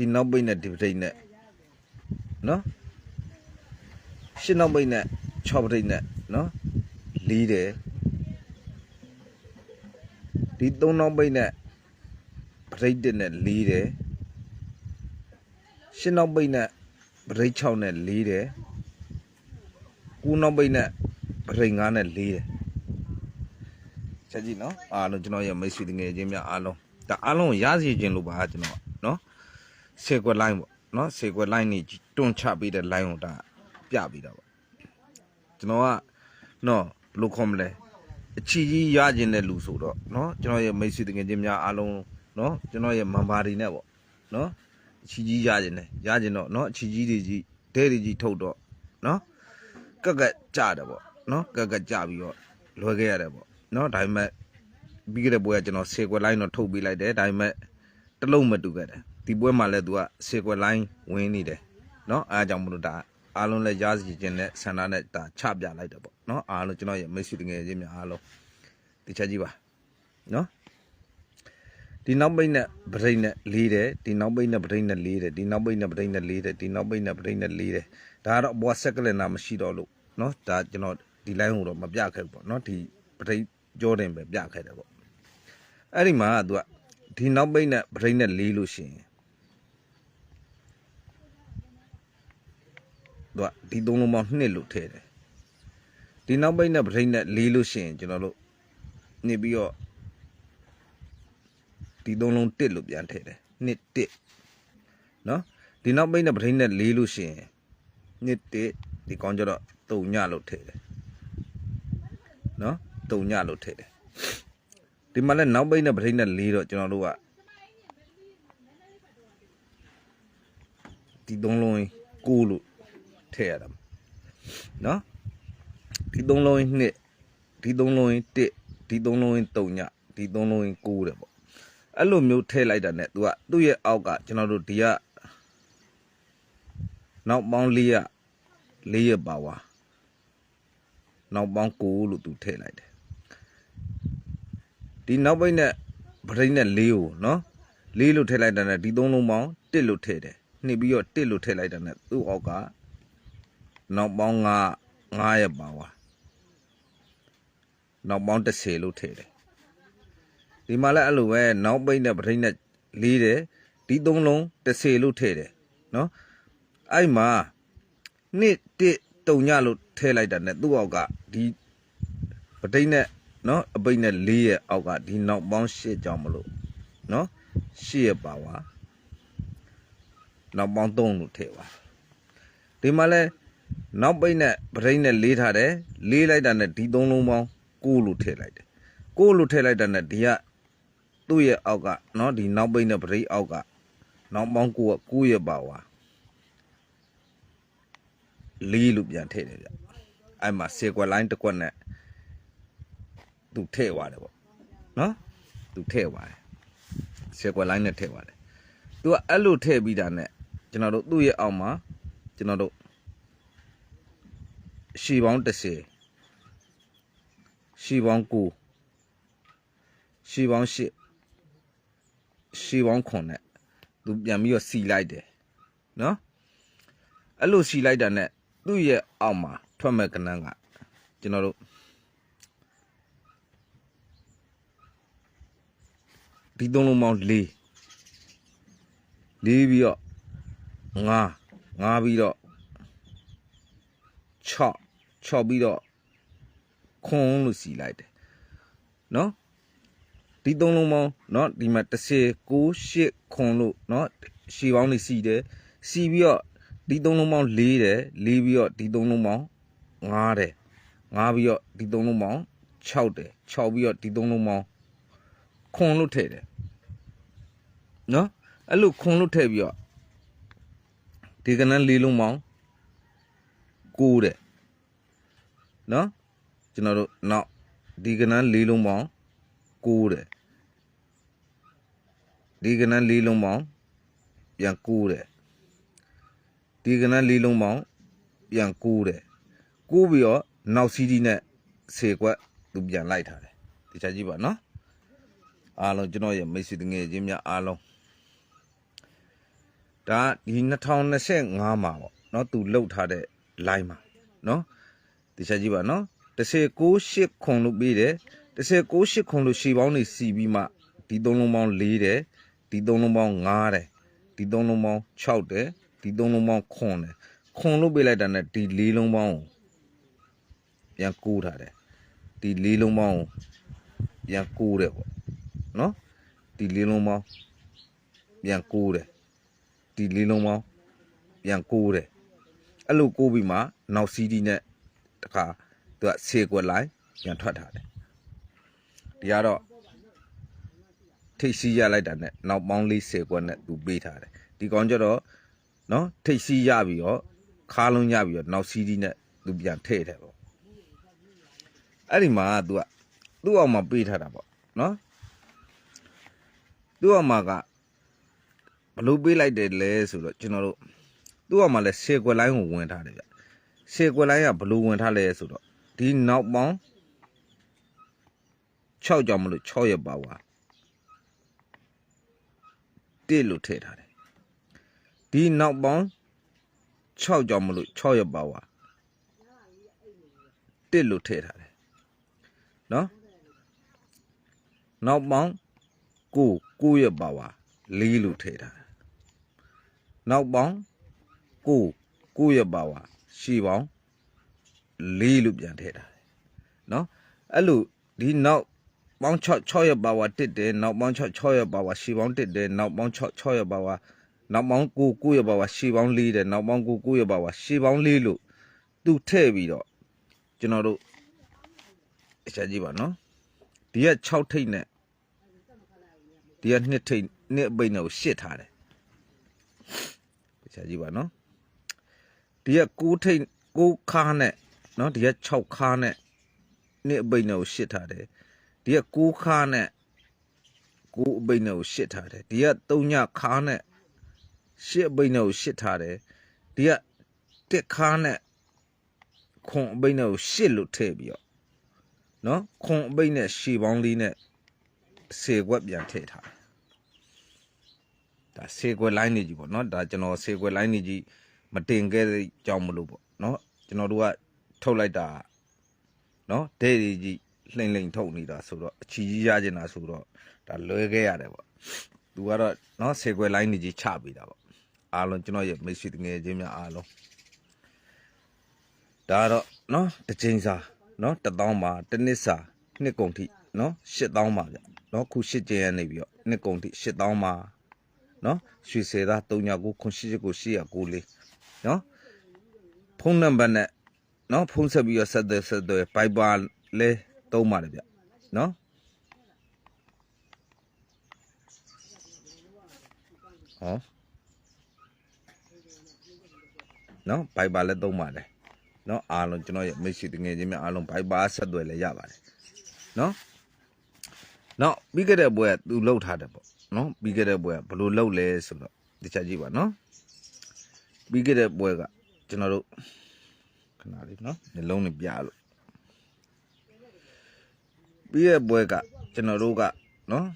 ဒီနောက်ပိတ်နဲ့ဒီပထိတ်နဲ့နော်ရှင်းနောက်ပိတ်နဲ့6ပထိတ်နဲ့နော်လီးတယ်ဒီ3နောက်ပိတ်နဲ့ပထိတ်တစ်နဲ့လီးတယ်ရှင်းနောက်ပိတ်နဲ့ပထိတ်6နဲ့လီးတယ်9နောက်ပိတ်နဲ့ပထိတ်9နဲ့လီးတယ်ချက်ကြည့်နော်အားလုံးကျွန်တော်ရဲ့မိတ်ဆွေတငယ်ချင်းများအားလုံးဒါအားလုံးကိုရစီခြင်းလို့ပါကျွန်တော်နော် စေကွက်လိုင်းပေါ့နော်စေကွက်လိုင်းนี่တွန့်ချပေးတဲ့ line ကိုဒါပြပေးတာပေါ့ကျွန်တော်ကနော်ဘယ်လိုခေါ်မလဲအချီကြီးရခြင်းတဲ့လူဆိုတော့နော်ကျွန်တော်ရဲ့မိတ်ဆွေတကယ်ချင်းများအားလုံးနော်ကျွန်တော်ရဲ့မန်ပါတွေနဲ့ပေါ့နော်အချီကြီးရခြင်းနဲ့ရခြင်းတော့နော်အချီကြီးတွေကြီးဒဲတွေကြီးထုတ်တော့နော်ကက်ကက်ကြတယ်ပေါ့နော်ကက်ကက်ကြပြီးတော့လွယ်ခဲ့ရတယ်ပေါ့နော်ဒါပေမဲ့ပြီးခဲ့တဲ့ပွဲကကျွန်တော်စေကွက်လိုင်းတော့ထုတ်ပေးလိုက်တယ်ဒါပေမဲ့တစ်လုံးမတူခဲ့တယ် ဒီပွဲမှာလည်းသူကစေကွက်လိုင်းဝင်နေတယ်နော်အားကြောင့်မလို့ဒါအားလုံးလည်းရားစီခြင်းနဲ့ဆန္ဒနဲ့ဒါချပြလိုက်တယ်ပေါ့နော်အားလုံးကျွန်တော်ရဲ့မိတ်ဆွေတငယ်ချင်းများအားလုံးဒီချက်ကြီးပါနော်ဒီနောက်ပိတ်နဲ့ပထိတ်နဲ့လေးတယ်ဒီနောက်ပိတ်နဲ့ပထိတ်နဲ့လေးတယ်ဒီနောက်ပိတ်နဲ့ပထိတ်နဲ့လေးတယ်ဒီနောက်ပိတ်နဲ့ပထိတ်နဲ့လေးတယ်ဒါကတော့ဘွားဆက်ကလင်နာမရှိတော့လို့နော်ဒါကျွန်တော်ဒီ line ကိုတော့မပြခဲ့ဘူးပေါ့နော်ဒီပထိတ်ကြောတင်ပဲပြခဲ့တယ်ပေါ့အဲ့ဒီမှာကသူကဒီနောက်ပိတ်နဲ့ပထိတ်နဲ့လေးလို့ရှိရင် သူကဒီသုံးလုံးပေါင်းနှစ်လို့ထည့်တယ်ဒီနောက်ပိတ်နဲ့ပထိတ်နဲ့လေးလို့ရှိရင်ကျွန်တော်တို့နေပြီးတော့ဒီသုံးလုံးတစ်လို့ပြန်ထည့်တယ်နှစ်တစ်နော်ဒီနောက်ပိတ်နဲ့ပထိတ်နဲ့လေးလို့ရှိရင်နှစ်တစ်ဒီကောင်းကြတော့တုံညလို့ထည့်တယ်နော်တုံညလို့ထည့်တယ်ဒီမှာလည်းနောက်ပိတ်နဲ့ပထိတ်နဲ့လေးတော့ကျွန်တော်တို့ကဒီသုံးလုံးကိုလို့ ထည့်ရတာနော်ဒီသုံးလုံးနှစ်ဒီသုံးလုံးတစ်ဒီသုံးလုံးတုံညဒီသုံးလုံးကိုးတယ်ပေါ့အဲ့လိုမျိုးထည့်လိုက်တာ ਨੇ သူကသူ့ရဲ့အောက်ကကျွန်တော်တို့ဒီကနောက်ပေါင်း၄ရ၄ရပါဝါနောက်ပေါင်း9လို့သူထည့်လိုက်တယ်ဒီနောက်ပိတ်နဲ့ပရိနဲ့4ကိုနော်4လို့ထည့်လိုက်တာနဲ့ဒီ3လုံးပေါင်း1လို့ထည့်တယ်နှိပ်ပြီးတော့1လို့ထည့်လိုက်တာနဲ့သူ့အောက်က နောက်ပေါင်း9 9ရပါဝါနောက်ပေါင်း30လို့ထည့်တယ်ဒီမှာလည်းအဲ့လိုပဲနောက်ပိတ်နဲ့ပထိန်နဲ့လေးတယ်ဒီသုံးလုံး30လို့ထည့်တယ်နော်အဲ့မှာနှစ်တစ်တုံညလို့ထည့်လိုက်တာ ਨੇ သူ့အောက်ကဒီပထိန်နဲ့နော်အပိတ်နဲ့လေးရဲ့အောက်ကဒီနောက်ပေါင်း8ကြောင်မလို့နော်8ရပါဝါနောက်ပေါင်း3လို့ထည့်ပါဒီမှာလဲ နောက်ပိတ်နဲ့ပထိန်နဲ့လေးထားတယ်လေးလိုက်တာနဲ့ဒီသုံးလုံးပေါင်း9လို့ထည့်လိုက်တယ်9လို့ထည့်လိုက်တာနဲ့ဒီကသူ့ရဲ့အောက်ကနော်ဒီနောက်ပိတ်နဲ့ပထိန်အောက်ကနောက်ပေါင်း9က9ရပါဝါလေးလို့ပြန်ထည့်တယ်ဗျအဲ့မှာစေကွက်လိုင်းတစ်ကွက်နဲ့သူထည့်သွားတယ်ပေါ့နော်သူထည့်သွားတယ်စေကွက်လိုင်းနဲ့ထည့်သွားတယ်သူကအဲ့လိုထည့်ပြီးတာနဲ့ကျွန်တော်တို့သူ့ရဲ့အောက်မှာကျွန်တော်တို့ ရှီပေါင်း30ရှီပေါင်း9ရှီပေါင်း8ရှီပေါင်း9နဲ့သူပြန်ပြီးတော့စီလိုက်တယ်နော်အဲ့လိုစီလိုက်တာနဲ့သူ့ရဲ့အောက်မှာထွက်မဲ့ကနန်းကကျွန်တော်တို့ဒီသုံးလုံးပေါင်း၄၄ပြီးတော့၅၅ပြီးတော့ 6 6ပြီးတော့ခွန်လို့စီလိုက်တယ်နော်ဒီသုံးလုံးပေါင်းเนาะဒီမှာ30 9 8ခွန်လို့เนาะရှည်ပေါင်းနေစီတယ်စီပြီးတော့ဒီသုံးလုံးပေါင်း4တယ်4ပြီးတော့ဒီသုံးလုံးပေါင်း5တယ်5ပြီးတော့ဒီသုံးလုံးပေါင်း6တယ်6ပြီးတော့ဒီသုံးလုံးပေါင်းခွန်လို့ထည့်တယ်နော်အဲ့လိုခွန်လို့ထည့်ပြီးတော့ဒီကနန်းလေးလုံးပေါင်း 9တဲ့နော်ကျွန်တော်တို့နောက်ဒီကနန်းလေးလုံးပေါင်း9တဲ့ဒီကနန်းလေးလုံးပေါင်းပြန်9တဲ့ဒီကနန်းလေးလုံးပေါင်းပြန်9တဲ့9ပြီးတော့နောက်စီးဒီနဲ့ဆေကွက်သူပြန်လိုက်ထားတယ်ဒီချက်ကြည့်ပါနော်အားလုံးကျွန်တော်ရဲ့မိတ်ဆွေတငယ်ချင်းများအားလုံး ဒါဒီ2025မှာပေါ့เนาะသူလှုပ်ထားတဲ့ line မှာနော်တခြားကြည့်ပါနော်168ခွန်လို့ပေးတယ်168ခွန်လို့ရှည်ပေါင်းနေစီပြီးမှဒီသုံးလုံးပေါင်း၄တယ်ဒီသုံးလုံးပေါင်း၅တယ်ဒီသုံးလုံးပေါင်း6တယ်ဒီသုံးလုံးပေါင်းခွန်တယ်ခွန်လို့ပေးလိုက်တာနဲ့ဒီ၄လုံးပေါင်းကိုပြန်ကိုးထားတယ်ဒီ၄လုံးပေါင်းကိုပြန်ကိုးတယ်ပေါ့နော်ဒီ၄လုံးပေါင်းပြန်ကိုးတယ်ဒီ၄လုံးပေါင်းပြန်ကိုးတယ် အဲ့လိုကိုးပြီးမှနောက် CD နဲ့တခါသူကဆေကွက်လိုက်ပြန်ထွက်ထားတယ်ဒီကတော့ထိတ်စီးရလိုက်တာနဲ့နောက်ပေါင်းလေးဆေကွက်နဲ့သူပေးထားတယ်ဒီကောင်ကျတော့နော်ထိတ်စီးရပြီးတော့ခါလုံးရပြီးတော့နောက် CD နဲ့သူပြန်ထည့်တယ်ပေါ့အဲ့ဒီမှာကသူကသူ့အောင်မှာပေးထားတာပေါ့နော်သူ့အောင်မှာကဘလို့ပေးလိုက်တယ်လဲဆိုတော့ကျွန်တော်တို့ သူ့အမှလည်းဆေကွက်လိုင်းကိုဝင်ထားတယ်ဗျဆေကွက်လိုင်းကဘလို့ဝင်ထားလဲဆိုတော့ဒီနောက်ပေါင်း6ကြောင်မလို့6ရက်ပါဝါတစ်လို့ထည့်ထားတယ်ဒီနောက်ပေါင်း6ကြောင်မလို့6ရက်ပါဝါတစ်လို့ထည့်ထားတယ်နော်နောက်ပေါင်း9 9ရက်ပါဝါ4လို့ထည့်ထားတယ်နောက်ပေါင်း ကိုကိုရပါဝါရှီပေါင်း၄လို့ပြန်ထည့်ထားတယ်เนาะအဲ့လိုဒီနောက်ပေါင်း6 6ရပါဝါတစ်တယ်နောက်ပေါင်း6 6ရပါဝါရှီပေါင်းတစ်တယ်နောက်ပေါင်း6 6ရပါဝါနောက်ပေါင်း9 9ရပါဝါရှီပေါင်း4တယ်နောက်ပေါင်း9 9ရပါဝါရှီပေါင်း4လို့သူထည့်ပြီးတော့ကျွန်တော်တို့အချက်ကြည့်ပါเนาะဒီက6ထိတ်နဲ့ဒီက2ထိတ်2အပိတ်နဲ့ကိုရှစ်ထားတယ် ဆရာကြည့်ပါနော် ဒီက6ထိတ်6ခါနဲ့နော်ဒီက6ခါနဲ့နှစ်အပိတ်နဲ့ကိုရှစ်ထားတယ်ဒီက6ခါနဲ့6အပိတ်နဲ့ကိုရှစ်ထားတယ်ဒီက3ညခါနဲ့ရှစ်အပိတ်နဲ့ကိုရှစ်ထားတယ်ဒီက1ခါနဲ့ခွန်အပိတ်နဲ့ကိုရှစ်လို့ထည့်ပြီးတော့နော်ခွန်အပိတ်နဲ့ရှည်ပေါင်းလေးနဲ့စေခွက်ပြန်ထည့်ထားတယ်ဒါဆေကွယ်လိုင်းနေကြီးပေါ့နော်ဒါကျွန်တော်ဆေကွယ်လိုင်းနေကြီး မတင်ခဲ့တဲ့ကြောင်းမလို့ပေါ့နော်ကျွန်တော်တို့ကထုတ်လိုက်တာနော်ဒဲကြီးကြီးလှိမ့်လှိမ့်ထုတ်နေတာဆိုတော့အချီကြီးရကျင်တာဆိုတော့ဒါလွဲခဲ့ရတယ်ပေါ့သူကတော့နော်ဆေကွယ်လိုင်းနေကြီးချပေးတာပေါ့အားလုံးကျွန်တော်ရဲ့မိတ်ဆွေတငယ်ချင်းများအားလုံးဒါကတော့နော်တစ်ချိန်စာနော်တစ်သောင်းပါတစ်နှစ်စာနှစ်ကုန်ထိနော်ရှစ်သောင်းပါဗျနော်ခုရှစ်ကျင်းရနေပြီးတော့နှစ်ကုန်ထိရှစ်သောင်းပါနော်ရွှေစေသား39ခွန်ရှိချကို894လေး နော်ဖုန်းနံပါတ်နဲ့နော်ဖုန်းဆက်ပြီးတော့ဆက်သွယ်ဆက်သွယ်ပိုက်ပါလဲသုံးပါတယ်ဗျနော်ဟောနော်ဘိုက်ပါလည်းသုံးပါတယ်နော်အားလုံးကျွန်တော်ရဲ့မိတ်ဆွေတငယ်ချင်းများအားလုံးဘိုက်ပါဆက်သွယ်လည်းရပါတယ်နော်နော်ပြီးခဲ့တဲ့ဘွဲကသူလှုပ်ထားတယ်ပေါ့နော်ပြီးခဲ့တဲ့ဘွဲကဘယ်လိုလှုပ်လဲဆိုတော့ဒီချက်ကြည့်ပါနော် ပြီးခဲ့တဲ့ဘွဲကကျွန်တော်တို့ခဏလေးနော်နှလုံးနဲ့ပြလို့ပြီးရဲ့ဘွဲကကျွန်တော်တို့ကနော်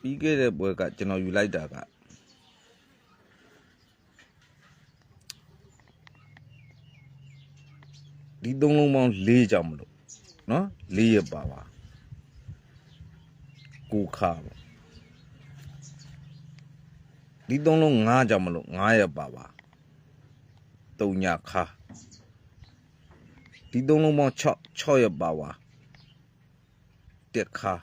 ပြီးခဲ့တဲ့ဘွဲကကျွန်တော်ယူလိုက်တာကဒီသုံးလုံးပေါင်း၄ကြောင်မလို့နော်၄ရပါပါ ကိုခါပေါ့ဒီသုံးလုံး၅ကြောင်မလို့၅ရပါပါတုံညာခါဒီသုံးလုံးပေါင်း6 6ရပါပါတက်ခါ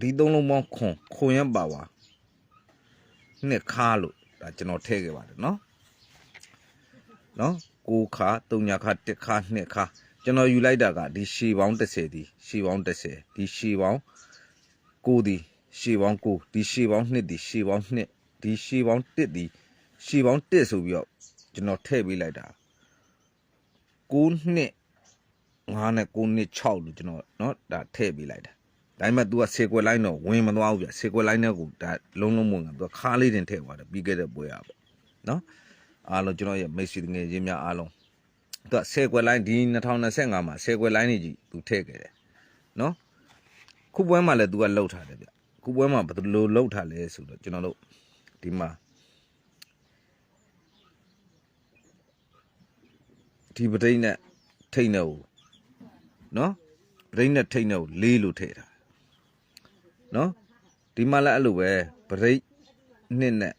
ဒီသုံးလုံးပေါင်းခွန်ခွန်ရပါပါနှစ်ခါလို့ဒါကျွန်တော်ထည့်ခဲ့ပါတယ်နော်နော်ကိုခါတုံညာခါတစ်ခါနှစ်ခါ ကျွန်တော်ယူလိုက်တာကဒီရှီပေါင်း30ဒီရှီပေါင်း30ဒီရှီပေါင်း9ဒီရှီပေါင်း9ဒီရှီပေါင်း2ဒီရှီပေါင်း2ဒီရှီပေါင်း1ဒီရှီပေါင်း1ဆိုပြီးတော့ကျွန်တော်ထည့်ပေးလိုက်တာ9နှစ်9နဲ့9နှစ်6လို့ကျွန်တော်เนาะဒါထည့်ပေးလိုက်တာဒါပေမဲ့ तू ကဆေကွယ်လိုင်းတော့ဝင်မသွားဘူးဗျဆေကွယ်လိုင်းနဲ့ကိုဒါလုံးလုံးမဝင်က तू ခါလေးတင်ထည့်သွားတယ်ပြီးခဲ့တဲ့ပွဲရပေါ့เนาะ အားလုံးကျွန်တော်ရဲ့မိတ်ဆွေငယ်ချင်းများအားလုံး သူက10ကွက်လိုင်းဒီ2025မှာ10ကွက်လိုင်းနေကြီးသူထည့်ခဲ့တယ်နော်ခုပွဲမှာလည်းသူကလှုပ်ထားတယ်ဗျခုပွဲမှာဘယ်လိုလှုပ်ထားလဲဆိုတော့ကျွန်တော်တို့ဒီမှာဒီပဒိနဲ့ထိတ်နေဦးနော်ပဒိနဲ့ထိတ်နေဦးလေးလို့ထည့်ထားနော်ဒီမှာလည်းအဲ့လိုပဲပဒိနှစ်နဲ့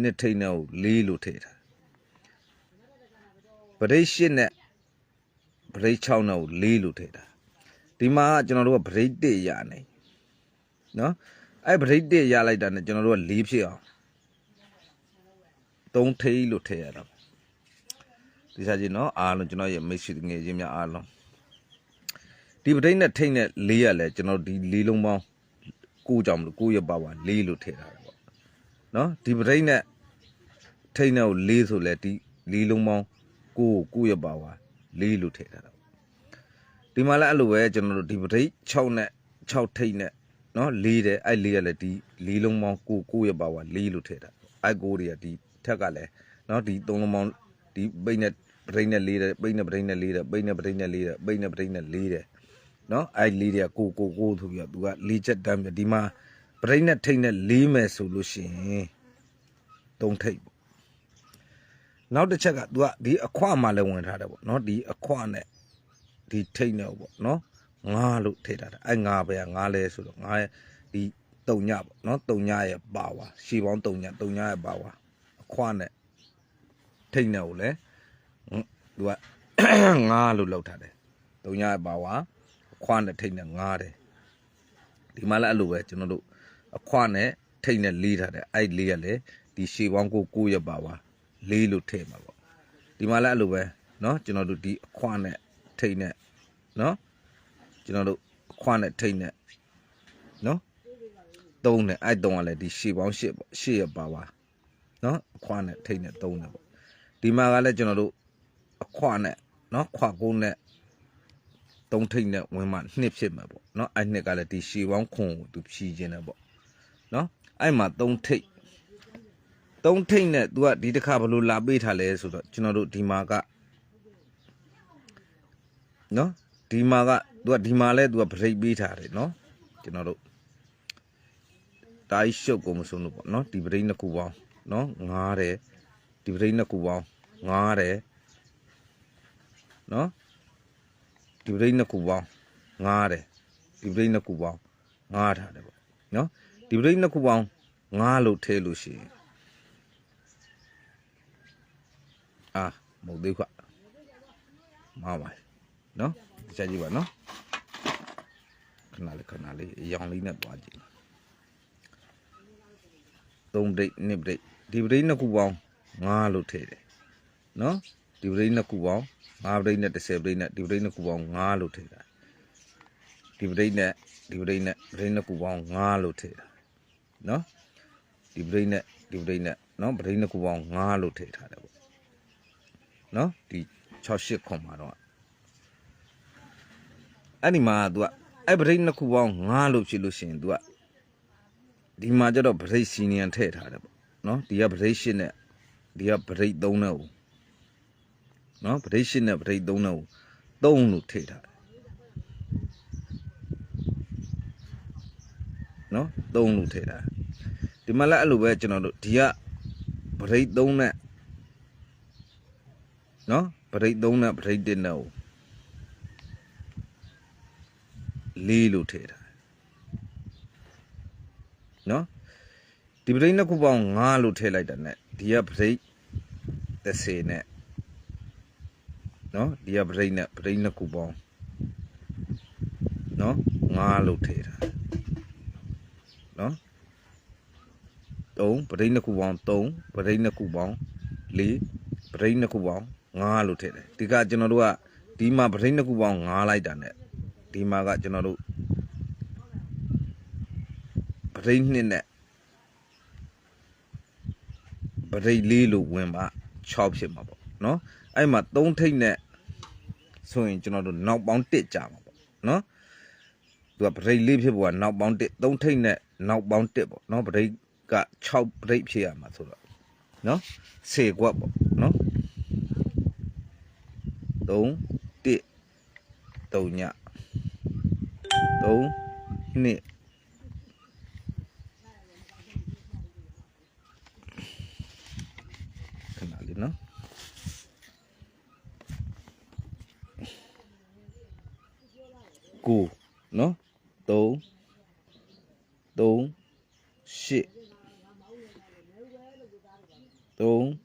နှစ်ထိတ်နေဦးလေးလို့ထည့်ထား ပရိတ်ရှစ်နဲ့ပရိတ်6နဲ့ကို၄လို့ထည့်တာဒီမှာကကျွန်တော်တို့ကပရိတ်1ရနေနော်အဲ့ပရိတ်1ရလိုက်တာနဲ့ကျွန်တော်တို့က၄ဖြစ်အောင်3ထိလို့ထည့်ရတာဒီစားကြီးနော်အားလုံးကျွန်တော်ရဲ့မိတ်ဆွေငယ်ချင်းများအားလုံးဒီပရိတ်နဲ့ထိတ်နဲ့၄ရလဲကျွန်တော်ဒီ၄လုံးပေါင်းကိုကြောင့်မလို့ကိုရပါပါ၄လို့ထည့်ထားတယ်ပေါ့နော်ဒီပရိတ်နဲ့ထိတ်နဲ့ကို၄ဆိုလဲဒီ၄လုံးပေါင်း ကိုကိုရပါဝါလေးလို့ထည့်ထားတာဒီမှာလည်းအဲ့လိုပဲကျွန်တော်တို့ဒီပဋိ6နဲ့6ထိတ်နဲ့နော်လေးတယ်အဲ့လေးရလည်းဒီလေးလုံးပေါင်းကိုကိုရပါဝါလေးလို့ထည့်တာအဲ့ကိုတွေကဒီထက်ကလည်းနော်ဒီသုံးလုံးပေါင်းဒီပိတ်နဲ့ပဋိနဲ့လေးတယ်ပိတ်နဲ့ပဋိနဲ့လေးတယ်ပိတ်နဲ့ပဋိနဲ့လေးတယ်ပိတ်နဲ့ပဋိနဲ့လေးတယ်နော်အဲ့လေးတွေကကိုကိုကိုဆိုပြီးတော့သူကလေးချက်တန်းပြဒီမှာပဋိနဲ့ထိတ်နဲ့လေးမယ်ဆိုလို့ရှိရင်သုံးထိတ် နောက်တစ်ချက်က तू ကဒီအခွမှလည်းဝင်ထားတယ်ပေါ့နော်ဒီအခွနဲ့ဒီထိတ်နဲ့ပေါ့နော်ငါလို့ထိထားတာအဲ့ငါပဲငါလဲဆိုတော့ငါရဲ့ဒီတုံညပေါ့နော်တုံညရဲ့ပါဝါရှီပေါင်းတုံညတုံညရဲ့ပါဝါအခွနဲ့ထိတ်နဲ့ကိုလည်းဟွန်း तू ကငါလို့လောက်ထားတယ်တုံညရဲ့ပါဝါအခွနဲ့ထိတ်နဲ့ငါတယ်ဒီမှာလည်းအဲ့လိုပဲကျွန်တော်တို့အခွနဲ့ထိတ်နဲ့လေးထားတယ်အဲ့လေးရလေဒီရှီပေါင်းကိုကိုရဲ့ပါဝါ လေးလို့ထည့်မှာပေါ့ဒီမှာလည်းအဲ့လိုပဲเนาะကျွန်တော်တို့ဒီအခွနဲ့ထိတ်နဲ့เนาะကျွန်တော်တို့အခွနဲ့ထိတ်နဲ့เนาะသုံးတယ်အဲ့သုံးကလည်းဒီရှေ့ပေါင်းရှစ်ပေါ့ရှေ့ရပါပါเนาะအခွနဲ့ထိတ်နဲ့သုံးတယ်ပေါ့ဒီမှာကလည်းကျွန်တော်တို့အခွနဲ့เนาะခွကုန်းနဲ့သုံးထိတ်နဲ့ဝင်မှနှစ်ဖြစ်မှာပေါ့เนาะအဲ့နှစ်ကလည်းဒီရှေ့ပေါင်းခွန်ကိုသူဖြီးခြင်းတယ်ပေါ့เนาะအဲ့မှာသုံးထိတ် သုံးထိတ်နဲ့ तू ကဒီတစ်ခါဘလို့လာပေးထားလဲဆိုတော့ကျွန်တော်တို့ဒီမှာကနော်ဒီမှာက तू ကဒီမှာလဲ तू ကဗရိတ်ပေးထားတယ်နော်ကျွန်တော်တို့တားရှုပ်ကုန်မဆုံးလို့ပေါ့နော်ဒီဗရိတ်နှစ်ခုပေါင်းနော်ငားတယ်ဒီဗရိတ်နှစ်ခုပေါင်းငားတယ်နော်ဒီဗရိတ်နှစ်ခုပေါင်းငားတယ်ဒီဗရိတ်နှစ်ခုပေါင်းငားထားတယ်ပေါ့နော်ဒီဗရိတ်နှစ်ခုပေါင်းငားလို့ထဲလို့ရှိရင် အာမဟုတ်သေးခွမပါပါနော်ကြည့်ကြည့်ပါနော်ခဏလေးခဏလေးအရောင်လေးနဲ့တွားကြည့်သုံးဒိတ်နှစ်ဒိတ်ဒီပဒိတ်နှစ်ခုပေါင်း9လို့ထည့်တယ်နော်ဒီပဒိတ်နှစ်ခုပေါင်း9ပဒိတ်နဲ့10ပဒိတ်နဲ့ဒီပဒိတ်နှစ်ခုပေါင်း9လို့ထည့်တာဒီပဒိတ်နဲ့ဒီပဒိတ်နဲ့ပဒိတ်နှစ်ခုပေါင်း9လို့ထည့်တာနော်ဒီပဒိတ်နဲ့ဒီပဒိတ်နဲ့နော်ပဒိတ်နှစ်ခုပေါင်း9လို့ထည့်ထားတယ်ပေါ့ နော်ဒီ68ခွန်မှာတော့အဲ့ဒီမှာ तू ကအဲ့ဗရိတ်နှစ်ခုပေါင်း9လို့ဖြစ်လို့ရှိရင် तू ကဒီမှာကျတော့ဗရိတ်စီနီယံထည့်ထားတယ်ပေါ့နော်ဒီကဗရိတ်8နဲ့ဒီကဗရိတ်3နဲ့ဦးနော်ဗရိတ်8နဲ့ဗရိတ်3နဲ့ဦး3လို့ထည့်ထားတယ်နော်3လို့ထည့်ထားတယ်ဒီမှာလည်းအဲ့လိုပဲကျွန်တော်တို့ဒီကဗရိတ်3နဲ့ နော်ပရိတ်3နဲ့ပရိတ်1နဲ့ကိုလေးလို့ထည့်တာနော်ဒီပရိတ်နှစ်ခုပေါင်း9လို့ထည့်လိုက်တာ ਨੇ ဒီကပရိတ်30နဲ့နော်ဒီကပရိတ်နဲ့ပရိတ်နှစ်ခုပေါင်းနော်9လို့ထည့်တာနော်3ပရိတ်နှစ်ခုပေါင်း3ပရိတ်နှစ်ခုပေါင်း4ပရိတ်နှစ်ခုပေါင်း 9လို့ထည့်တယ်ဒီကကျွန်တော်တို့ကဒီမှာပရိတ်နှစ်ခုပေါင်း9လိုက်တာ ਨੇ ဒီမှာကကျွန်တော်တို့ပရိတ်နှစ်နဲ့ပရိတ်လေးလို့ဝင်ပါ6ဖြစ်မှာပေါ့နော်အဲ့မှာ3ထိတ်နဲ့ဆိုရင်ကျွန်တော်တို့နောက်ပေါင်း1ကြာမှာပေါ့နော်သူကပရိတ်လေးဖြစ်ပေါ်ကနောက်ပေါင်း1 3ထိတ်နဲ့နောက်ပေါင်း1ပေါ့နော်ပရိတ်က6ပရိတ်ဖြစ်ရမှာဆိုတော့နော်10ကွက်ပေါ့နော် 3 1 3ည3နှစ်ခဏလေးနော်ကိုနော်3 3 8 3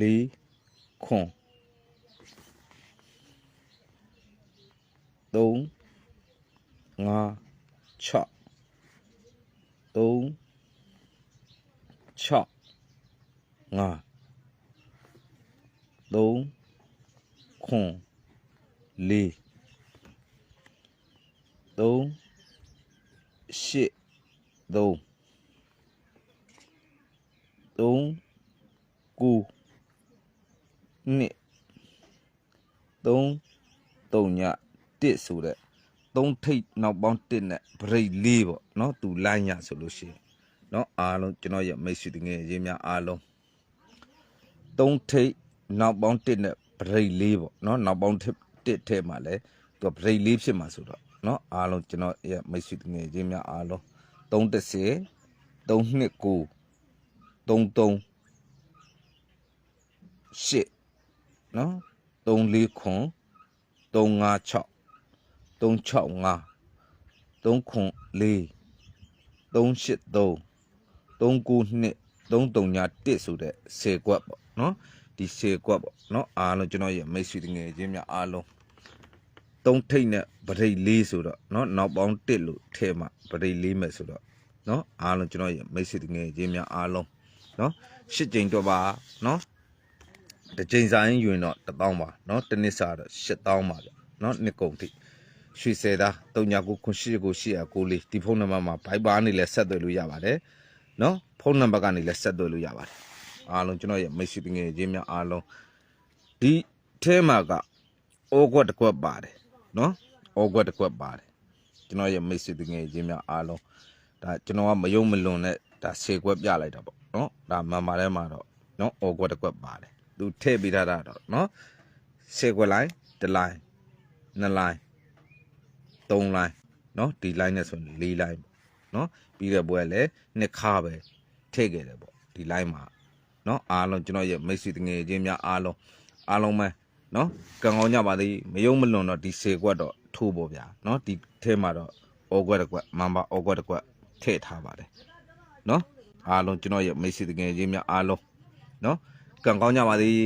4ခွန်3 5 6 3 6 5 3ခွန် 4 3 8 3 3 9နှစ်3 3ည1ဆိုတဲ့3ထိပ်နောက်ပေါင်း1နဲ့ဗရိတ်4ပေါ့နော်သူလိုင်းရဆိုလို့ရှိရင်နော်အားလုံးကျွန်တော်ရဲ့မိတ်ဆွေတငယ်အချင်းများအားလုံး3ထိပ်နောက်ပေါင်း1နဲ့ဗရိတ်4ပေါ့နော်နောက်ပေါင်း 1ထဲမှာလဲသူဗရိတ်4ဖြစ်မှာဆိုတော့နော်အားလုံးကျွန်တော်ရဲ့မိတ်ဆွေတငယ်အချင်းများအားလုံး330 329 33 8နော်34ခွန်356 365 3ခွန်4 383 392 339 1ဆိုတဲ့10ကွက်ပေါ့နော် ဒီရှေကွက်ပေါ့နော်အားလုံးကျွန်တော်ရဲ့မိတ်ဆွေတငယ်ချင်းများအားလုံးသုံးထိတ်နဲ့ပရိတ်လေးဆိုတော့နော်နောက်ပေါင်း1လို့ထဲမှာပရိတ်လေးမယ်ဆိုတော့နော်အားလုံးကျွန်တော်ရဲ့မိတ်ဆွေတငယ်ချင်းများအားလုံးနော်ရှစ်ကြိမ်တော့ပါနော်တစ်ကြိမ်စာရင်ယူရင်တော့1000ပါနော်တစ်နှစ်စာတော့7000ပါဗျနော်နှစ်ကုန်တိရွှေစဲသား39989894ဒီဖုန်းနံပါတ်မှာ Viber နဲ့လည်းဆက်သွယ်လို့ရပါတယ်နော်ဖုန်းနံပါတ်ကနေလည်းဆက်သွယ်လို့ရပါတယ် အားလုံးကျွန်တော်ရဲ့မိတ်ဆွေငယ်ချင်းများအားလုံးဒီထဲမှာကအောကွက်တစ်ကွက်ပါတယ်နော်အောကွက်တစ်ကွက်ပါတယ်ကျွန်တော်ရဲ့မိတ်ဆွေငယ်ချင်းများအားလုံးဒါကျွန်တော်ကမယုံမလွန်နဲ့ဒါဆေကွက်ပြလိုက်တာပေါ့နော်ဒါမှန်ပါလဲမှာတော့နော်အောကွက်တစ်ကွက်ပါတယ်သူထည့်ပေးထားတာတော့နော်ဆေကွက်လိုက်တစ်လိုင်းနှစ်လိုင်းသုံးလိုင်းနော်ဒီလိုင်းနဲ့ဆိုရင်၄လိုင်းပေါ့နော်ပြီးတဲ့ပွဲလည်းနှစ်ခါပဲထည့်ခဲ့တယ်ပေါ့ဒီ line မှာ နော်အားလုံးကျွန်တော်ရဲ့မိတ်ဆွေတငယ်ချင်းများအားလုံးအားလုံးပဲနော်ကံကောင်းကြပါသည်မယုံမလွန်တော့ဒီစေကွက်တော့ထိုးပေါ့ဗျာနော်ဒီထဲမှာတော့အောကွက်တစ်ကွက်မမအောကွက်တစ်ကွက်ထည့်ထားပါတယ်နော်အားလုံးကျွန်တော်ရဲ့မိတ်ဆွေတငယ်ချင်းများအားလုံးနော်ကံကောင်းကြပါသည်